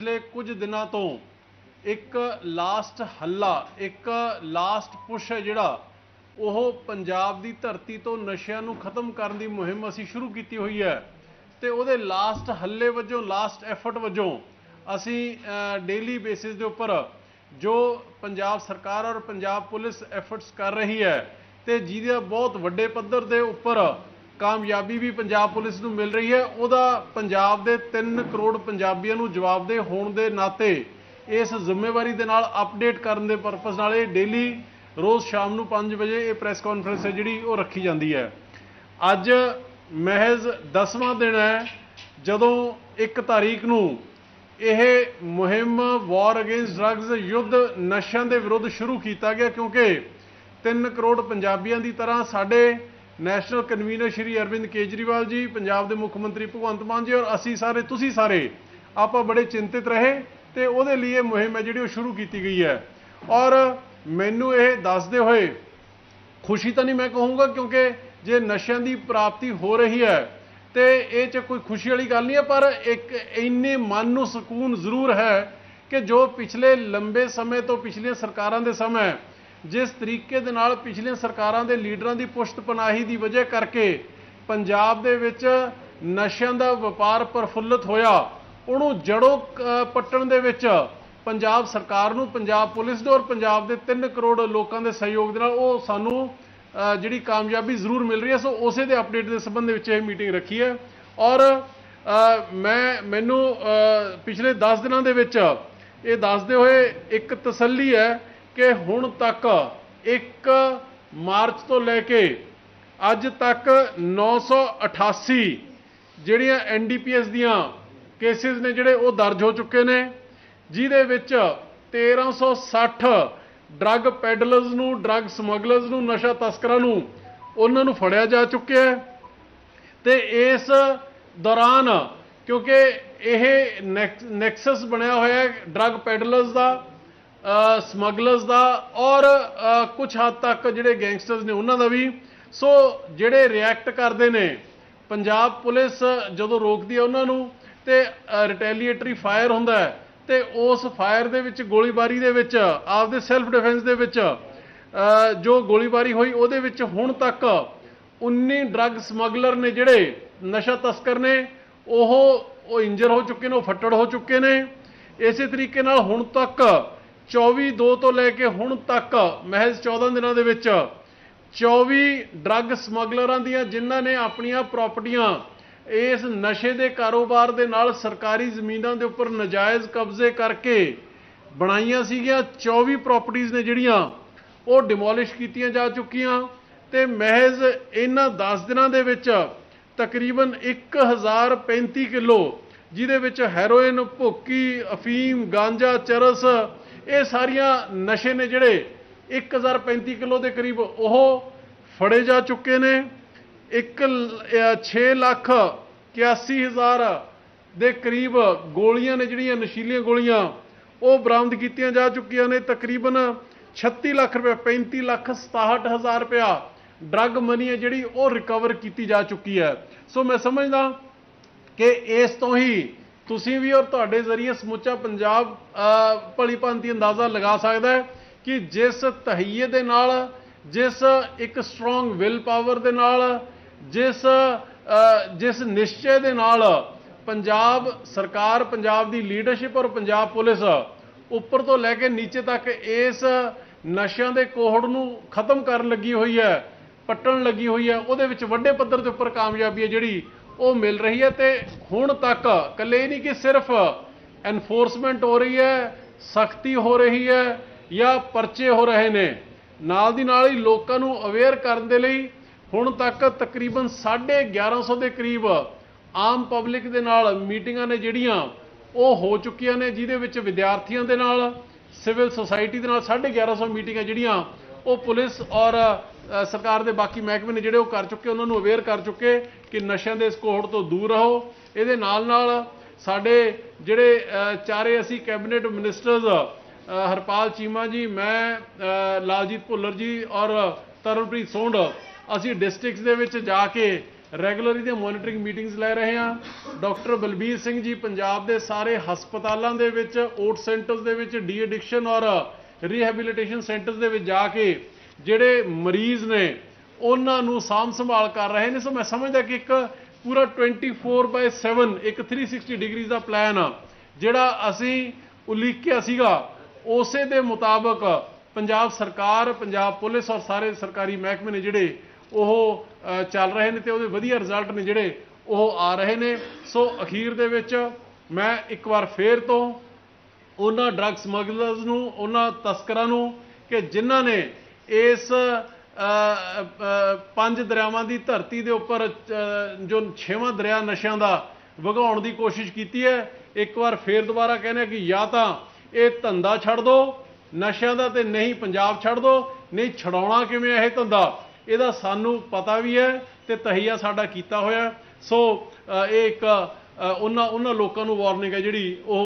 ਪਿਛਲੇ ਕੁਝ ਦਿਨਾਂ ਤੋਂ ਇੱਕ ਲਾਸਟ ਹੱਲਾ, ਇੱਕ ਲਾਸਟ ਪੁਸ਼ ਹੈ ਜਿਹੜਾ, ਉਹ ਪੰਜਾਬ ਦੀ ਧਰਤੀ ਤੋਂ ਨਸ਼ਿਆਂ ਨੂੰ ਖਤਮ ਕਰਨ ਦੀ ਮੁਹਿੰਮ ਅਸੀਂ ਸ਼ੁਰੂ ਕੀਤੀ ਹੋਈ ਹੈ ਤੇ ਉਹਦੇ ਲਾਸਟ ਹੱਲੇ ਵਜੋਂ ਲਾਸਟ ਐਫਰਟ ਵਜੋਂ ਅਸੀਂ ਡੇਲੀ ਬੇਸਿਸ ਦੇ ਉੱਪਰ ਜੋ ਪੰਜਾਬ ਸਰਕਾਰ ਔਰ ਪੰਜਾਬ ਪੁਲਿਸ ਐਫਰਟਸ ਕਰ ਰਹੀ ਹੈ ਤੇ ਜਿਹਦੇ ਬਹੁਤ ਵੱਡੇ ਪੱਧਰ ਦੇ ਉੱਪਰ ਕਾਮਯਾਬੀ ਵੀ ਪੰਜਾਬ ਪੁਲਿਸ ਨੂੰ ਮਿਲ ਰਹੀ ਹੈ। ਉਹਦਾ ਪੰਜਾਬ ਦੇ 3 ਕਰੋੜ ਪੰਜਾਬੀਆਂ ਨੂੰ ਜਵਾਬਦੇਹ ਹੋਣ ਦੇ ਨਾਤੇ ਇਸ ਜ਼ਿੰਮੇਵਾਰੀ ਦੇ ਨਾਲ ਅਪਡੇਟ ਕਰਨ ਦੇ ਪਰਪਸ ਨਾਲ ਇਹ ਡੇਲੀ ਰੋਜ਼ ਸ਼ਾਮ ਨੂੰ 5 ਵਜੇ ਇਹ ਪ੍ਰੈਸ ਕਾਨਫਰੰਸ ਹੈ ਜਿਹੜੀ ਉਹ ਰੱਖੀ ਜਾਂਦੀ ਹੈ। ਅੱਜ ਮਹਿਜ਼ 10ਵਾਂ ਦਿਨ ਹੈ ਜਦੋਂ 1 ਤਾਰੀਖ ਨੂੰ ਇਹ ਮੁਹਿੰਮ ਵਾਰ ਅਗੇਂਸਟ ਡਰੱਗਸ ਯੁੱਧ ਨਸ਼ਿਆਂ ਦੇ ਵਿਰੁੱਧ ਸ਼ੁਰੂ ਕੀਤਾ ਗਿਆ ਕਿਉਂਕਿ 3 ਕਰੋੜ ਪੰਜਾਬੀਆਂ ਦੀ ਤਰ੍ਹਾਂ ਸਾਡੇ ਨੈਸ਼ਨਲ ਕਨਵੀਨਰ ਸ਼੍ਰੀ ਅਰਵਿੰਦ ਕੇਜਰੀਵਾਲ ਜੀ, ਪੰਜਾਬ ਦੇ ਮੁੱਖ ਮੰਤਰੀ ਭਗਵੰਤ ਮਾਨ ਜੀ ਔਰ ਅਸੀਂ ਸਾਰੇ, ਤੁਸੀਂ ਸਾਰੇ, ਆਪਾਂ ਬੜੇ ਚਿੰਤਿਤ ਰਹੇ ਤੇ ਉਹਦੇ ਲਈ ਇਹ ਮੁਹਿੰਮ ਹੈ ਜਿਹੜੀ ਉਹ ਸ਼ੁਰੂ ਕੀਤੀ ਗਈ ਹੈ। ਔਰ ਮੈਨੂੰ ਇਹ ਦੱਸਦੇ ਹੋਏ ਖੁਸ਼ੀ ਤਾਂ ਨਹੀਂ ਮੈਂ ਕਹੂੰਗਾ ਕਿਉਂਕਿ ਜੇ ਨਸ਼ਿਆਂ ਦੀ ਪ੍ਰਾਪਤੀ ਹੋ ਰਹੀ ਹੈ ਤੇ ਇਹ ਚ ਕੋਈ ਖੁਸ਼ੀ ਵਾਲੀ ਗੱਲ ਨਹੀਂ ਹੈ, ਪਰ ਇੱਕ ਇੰਨੇ ਮਨ ਨੂੰ ਸਕੂਨ ਜ਼ਰੂਰ ਹੈ ਕਿ ਜੋ ਪਿਛਲੇ ਲੰਬੇ ਸਮੇਂ ਤੋਂ ਪਿਛਲੀਆਂ ਸਰਕਾਰਾਂ ਦੇ ਸਮੇਂ ਜਿਸ ਤਰੀਕੇ ਦੇ ਨਾਲ ਪਿਛਲੀਆਂ ਸਰਕਾਰਾਂ ਦੇ ਲੀਡਰਾਂ ਦੀ ਪੁਸ਼ਤ ਪਨਾਹੀ ਦੀ ਵਜ੍ਹਾ ਕਰਕੇ ਪੰਜਾਬ ਦੇ ਵਿੱਚ ਨਸ਼ਿਆਂ ਦਾ ਵਪਾਰ ਪ੍ਰਫੁੱਲਤ ਹੋਇਆ, ਉਹਨੂੰ ਜੜੋਂ ਪੱਟਣ ਦੇ ਵਿੱਚ ਪੰਜਾਬ ਸਰਕਾਰ ਨੂੰ, ਪੰਜਾਬ ਪੁਲਿਸ ਦੇ ਔਰ ਪੰਜਾਬ ਦੇ 3 ਕਰੋੜ ਲੋਕਾਂ ਦੇ ਸਹਿਯੋਗ ਦੇ ਨਾਲ ਉਹ ਸਾਨੂੰ ਜਿਹੜੀ ਕਾਮਯਾਬੀ ਜ਼ਰੂਰ ਮਿਲ ਰਹੀ ਹੈ, ਸੋ ਉਸੇ ਦੇ ਅਪਡੇਟ ਦੇ ਸੰਬੰਧ ਵਿੱਚ ਇਹ ਮੀਟਿੰਗ ਰੱਖੀ ਹੈ। ਔਰ ਮੈਂ, ਮੈਨੂੰ ਪਿਛਲੇ 10 ਦਿਨਾਂ ਦੇ ਵਿੱਚ ਇਹ ਦੱਸਦੇ ਹੋਏ ਇੱਕ ਤਸੱਲੀ ਹੈ ਕਿ ਹੁਣ ਤੱਕ 1 ਮਾਰਚ ਤੋਂ ਲੈ ਕੇ ਅੱਜ ਤੱਕ 988 ਜਿਹੜੀਆਂ ਐਨਡੀਪੀਐਸ ਦੀਆਂ ਕੇਸਿਸ ਨੇ ਜਿਹੜੇ ਉਹ ਦਰਜ ਹੋ ਚੁੱਕੇ ਨੇ, ਜਿਹਦੇ ਵਿੱਚ 1360 ਡਰੱਗ ਪੈਡਲਰਸ ਨੂੰ, ਡਰੱਗ ਸਮਗਲਰਸ ਨੂੰ, ਨਸ਼ਾ ਤਸਕਰਾਂ ਨੂੰ ਉਹਨਾਂ ਨੂੰ ਫੜਿਆ ਜਾ ਚੁੱਕਿਆ ਹੈ। ਤੇ ਇਸ ਦੌਰਾਨ ਕਿਉਂਕਿ ਇਹ ਨੈਕਸਸ ਬਣਿਆ ਹੋਇਆ ਹੈ ਡਰੱਗ ਪੈਡਲਰਸ ਦਾ ਸਮਗਲਰਸ ਦਾ ਔਰ ਕੁਝ ਹੱਦ ਤੱਕ ਜਿਹੜੇ ਗੈਂਗਸਟਰਸ ਨੇ ਉਹਨਾਂ ਦਾ ਵੀ। ਸੋ ਜਿਹੜੇ ਰਿਐਕਟ ਕਰਦੇ ਨੇ, ਪੰਜਾਬ ਪੁਲਿਸ ਜਦੋਂ ਰੋਕਦੀ ਹੈ ਉਹਨਾਂ ਨੂੰ ਤੇ ਰਿਟੈਲੀਏਟਰੀ ਫਾਇਰ ਹੁੰਦਾ ਹੈ ਤੇ ਉਸ ਫਾਇਰ ਦੇ ਵਿੱਚ, ਗੋਲੀਬਾਰੀ ਦੇ ਵਿੱਚ, ਆਪਦੇ ਸੈਲਫ ਡਿਫੈਂਸ ਦੇ ਵਿੱਚ ਜੋ ਗੋਲੀਬਾਰੀ ਹੋਈ ਉਹਦੇ ਵਿੱਚ ਹੁਣ ਤੱਕ 19 ਡਰੱਗ ਸਮਗਲਰ ਨੇ ਜਿਹੜੇ ਨਸ਼ਾ ਤਸਕਰ ਨੇ, ਉਹ ਉਹ ਇੰਜਰ ਹੋ ਚੁੱਕੇ ਨੇ, ਉਹ ਫੱਟੜ ਹੋ ਚੁੱਕੇ ਨੇ। ਇਸੇ ਤਰੀਕੇ ਨਾਲ ਹੁਣ ਤੱਕ 24 2 ਤੋਂ ਲੈ ਕੇ ਹੁਣ ਤੱਕ, ਮਹਿਜ਼ 14 ਦਿਨਾਂ ਦੇ ਵਿੱਚ 24 ਡਰੱਗ ਸਮਗਲਰਾਂ ਦੀਆਂ ਜਿਨ੍ਹਾਂ ਨੇ ਆਪਣੀਆਂ ਪ੍ਰਾਪਰਟੀਆਂ ਇਸ ਨਸ਼ੇ ਦੇ ਕਾਰੋਬਾਰ ਦੇ ਨਾਲ ਸਰਕਾਰੀ ਜ਼ਮੀਨਾਂ ਦੇ ਉੱਪਰ ਨਜਾਇਜ਼ ਕਬਜ਼ੇ ਕਰਕੇ ਬਣਾਈਆਂ ਸੀਗੀਆਂ। 24 ਪ੍ਰਾਪਰਟੀਆਂ ਨੇ ਜਿਹੜੀਆਂ, ਉਹ ਡਿਮੋਲਿਸ਼ ਕੀਤੀਆਂ ਜਾ ਚੁੱਕੀਆਂ ਤੇ ਮਹਿਜ਼ ਇਹਨਾਂ 10 ਦਿਨਾਂ ਦੇ ਵਿੱਚ ਤਕਰੀਬਨ 1035 ਕਿਲੋ, ਜਿਹਦੇ ਵਿੱਚ ਹੈਰੋਇਨ, ਭੁੱਕੀ, ਅਫੀਮ, ਗਾਂਜਾ, ਚਰਸ ਇਹ ਸਾਰੀਆਂ ਨਸ਼ੇ ਨੇ ਜਿਹੜੇ 1035 ਕਿਲੋ ਦੇ ਕਰੀਬ ਉਹ ਫੜੇ ਜਾ ਚੁੱਕੇ ਨੇ। 1 6 ਲੱਖ 81 ਹਜ਼ਾਰ ਦੇ ਕਰੀਬ ਗੋਲੀਆਂ ਨੇ ਜਿਹੜੀਆਂ ਨਸ਼ੀਲੀਆਂ ਗੋਲੀਆਂ ਉਹ ਬਰਾਮਦ ਕੀਤੀਆਂ ਜਾ ਚੁੱਕੀਆਂ ਨੇ। ਤਕਰੀਬਨ 36 ਲੱਖ ਰੁਪਏ 35 ਲੱਖ 67 ਹਜ਼ਾਰ ਰੁਪਇਆ ਡਰੱਗ ਮਨੀ ਹੈ ਜਿਹੜੀ ਉਹ ਰਿਕਵਰ ਕੀਤੀ ਜਾ ਚੁੱਕੀ ਹੈ। ਸੋ ਮੈਂ ਸਮਝਦਾ ਕਿ ਇਸ ਤੋਂ ਹੀ ਤੁਸੀਂ ਵੀ ਔਰ ਤੁਹਾਡੇ ਜ਼ਰੀਏ ਸਮੁੱਚਾ ਪੰਜਾਬ ਭਲੀ ਭਾਂਤੀ ਅੰਦਾਜ਼ਾ ਲਗਾ ਸਕਦਾ ਹੈ ਕਿ ਜਿਸ ਤਹਈਏ ਦੇ ਨਾਲ, ਜਿਸ ਇੱਕ ਸਟਰੋਂਗ ਵਿਲ ਪਾਵਰ ਦੇ ਨਾਲ, ਜਿਸ ਜਿਸ ਨਿਸ਼ਚੇ ਦੇ ਨਾਲ ਪੰਜਾਬ ਸਰਕਾਰ, ਪੰਜਾਬ ਦੀ ਲੀਡਰਸ਼ਿਪ ਔਰ ਪੰਜਾਬ ਪੁਲਿਸ ਉੱਪਰ ਤੋਂ ਲੈ ਕੇ ਨੀਚੇ ਤੱਕ ਇਸ ਨਸ਼ਿਆਂ ਦੇ ਕੋਹੜ ਨੂੰ ਖਤਮ ਕਰਨ ਲੱਗੀ ਹੋਈ ਹੈ, ਪੱਟਣ ਲੱਗੀ ਹੋਈ ਹੈ, ਉਹਦੇ ਵਿੱਚ ਵੱਡੇ ਪੱਧਰ ਦੇ ਉੱਪਰ ਕਾਮਯਾਬੀ ਹੈ ਜਿਹੜੀ ਉਹ ਮਿਲ ਰਹੀ ਹੈ ਤੇ ਹੁਣ ਤੱਕ ਇਕੱਲੇ ਨਹੀਂ ਕਿ ਸਿਰਫ ਐਨਫੋਰਸਮੈਂਟ ਹੋ ਰਹੀ ਹੈ, ਸਖਤੀ ਹੋ ਰਹੀ ਹੈ ਜਾਂ ਪਰਚੇ ਹੋ ਰਹੇ ਨੇ। ਨਾਲ ਦੀ ਨਾਲ ਹੀ ਲੋਕਾਂ ਨੂੰ ਅਵੇਅਰ ਕਰਨ ਦੇ ਲਈ ਹੁਣ ਤੱਕ ਤਕਰੀਬਨ 1150 ਦੇ ਕਰੀਬ ਆਮ ਪਬਲਿਕ ਦੇ ਨਾਲ ਮੀਟਿੰਗਾਂ ਨੇ ਜਿਹੜੀਆਂ, ਉਹ ਹੋ ਚੁੱਕੀਆਂ ਨੇ, ਜਿਹਦੇ ਵਿੱਚ ਵਿਦਿਆਰਥੀਆਂ ਦੇ ਨਾਲ ਸਿਵਲ ਸੁਸਾਇਟੀ ਦੇ ਨਾਲ 1150 ਮੀਟਿੰਗਾਂ ਜਿਹੜੀਆਂ, ਉਹ ਪੁਲਿਸ ਔਰ ਸਰਕਾਰ ਦੇ ਬਾਕੀ ਮਹਿਕਮੇ ਨੇ ਜਿਹੜੇ ਉਹ ਕਰ ਚੁੱਕੇ, ਉਹਨਾਂ ਨੂੰ ਅਵੇਅਰ ਕਰ ਚੁੱਕੇ ਕਿ ਨਸ਼ਿਆਂ ਦੇ ਇਸ ਕੋਹੜ ਤੋਂ ਦੂਰ ਰਹੋ। ਇਹਦੇ ਨਾਲ ਨਾਲ ਸਾਡੇ ਜਿਹੜੇ ਚਾਰੇ ਅਸੀਂ ਕੈਬਨਿਟ ਮਿਨਿਸਟਰਸ ਹਰਪਾਲ ਚੀਮਾ ਜੀ, ਮੈਂ ਲਾਲਜੀਤ ਭੁੱਲਰ ਜੀ ਔਰ ਤਰਨਪ੍ਰੀਤ ਸੋਂਡ ਅਸੀਂ ਡਿਸਟ੍ਰਿਕਟਸ ਦੇ ਵਿੱਚ ਜਾ ਕੇ ਰੈਗੂਲਰੀ ਦੀਆਂ ਮੋਨੀਟਰਿੰਗ ਮੀਟਿੰਗਸ ਲੈ ਰਹੇ ਹਾਂ। ਡਾਕਟਰ ਬਲਬੀਰ ਸਿੰਘ ਜੀ ਪੰਜਾਬ ਦੇ ਸਾਰੇ ਹਸਪਤਾਲਾਂ ਦੇ ਵਿੱਚ ਓਟ ਸੈਂਟਰਸ ਦੇ ਵਿੱਚ ਡੀ ਐਡਿਕਸ਼ਨ ਔਰ ਰੀਹੈਬਿਲਿਟੇਸ਼ਨ ਸੈਂਟਰਸ ਦੇ ਵਿੱਚ ਜਾ ਕੇ ਜਿਹੜੇ ਮਰੀਜ਼ ਨੇ, ਉਹਨਾਂ ਨੂੰ ਸਾਂਭ ਸੰਭਾਲ ਕਰ ਰਹੇ ਨੇ। ਸੋ ਮੈਂ ਸਮਝਦਾ ਕਿ ਇੱਕ ਪੂਰਾ 24/7 ਇੱਕ 360 ਡਿਗਰੀ ਦਾ ਪਲਾਨ ਆ, ਜਿਹੜਾ ਅਸੀਂ ਉਲੀਕਿਆ ਸੀਗਾ, ਉਸੇ ਦੇ ਮੁਤਾਬਕ ਪੰਜਾਬ ਸਰਕਾਰ, ਪੰਜਾਬ ਪੁਲਿਸ ਔਰ ਸਾਰੇ ਸਰਕਾਰੀ ਮਹਿਕਮੇ ਨੇ ਜਿਹੜੇ ਉਹ ਚੱਲ ਰਹੇ ਨੇ ਤੇ ਉਹਦੇ ਵਧੀਆ ਰਿਜ਼ਲਟ ਨੇ ਜਿਹੜੇ ਉਹ ਆ ਰਹੇ ਨੇ। ਸੋ ਅਖੀਰ ਦੇ ਵਿੱਚ ਮੈਂ ਇੱਕ ਵਾਰ ਫੇਰ ਤੋਂ ਉਹਨਾਂ ਡਰੱਗ ਸਮਗਲਰਸ ਨੂੰ, ਉਹਨਾਂ ਤਸਕਰਾਂ ਨੂੰ ਕਿ ਜਿਨ੍ਹਾਂ ਨੇ ਇਸ ਪੰਜ ਦਰਿਆਵਾਂ ਦੀ ਧਰਤੀ ਦੇ ਉੱਪਰ ਜੋ ਛੇਵਾਂ ਦਰਿਆ ਨਸ਼ਿਆਂ ਦਾ ਵਗਾਉਣ ਦੀ ਕੋਸ਼ਿਸ਼ ਕੀਤੀ ਹੈ, ਇੱਕ ਵਾਰ ਫੇਰ ਦੁਬਾਰਾ ਕਹਿੰਦੇ ਕਿ ਜਾਂ ਤਾਂ ਇਹ ਧੰਦਾ ਛੱਡ ਦਿਓ ਨਸ਼ਿਆਂ ਦਾ ਤੇ ਨਹੀਂ ਪੰਜਾਬ ਛੱਡ ਦਿਓ ਨਹੀਂ ਛਡਾਉਣਾ ਕਿਵੇਂ ਹੈ ਇਹ ਧੰਦਾ? ਇਹਦਾ ਸਾਨੂੰ ਪਤਾ ਵੀ ਹੈ ਤੇ ਤਹੀਆ ਸਾਡਾ ਕੀਤਾ ਹੋਇਆ ਸੋ ਇਹ ਇੱਕ ਉਹਨਾਂ ਉਹਨਾਂ ਲੋਕਾਂ ਨੂੰ ਵਾਰਨਿੰਗ ਹੈ ਜਿਹੜੀ ਉਹ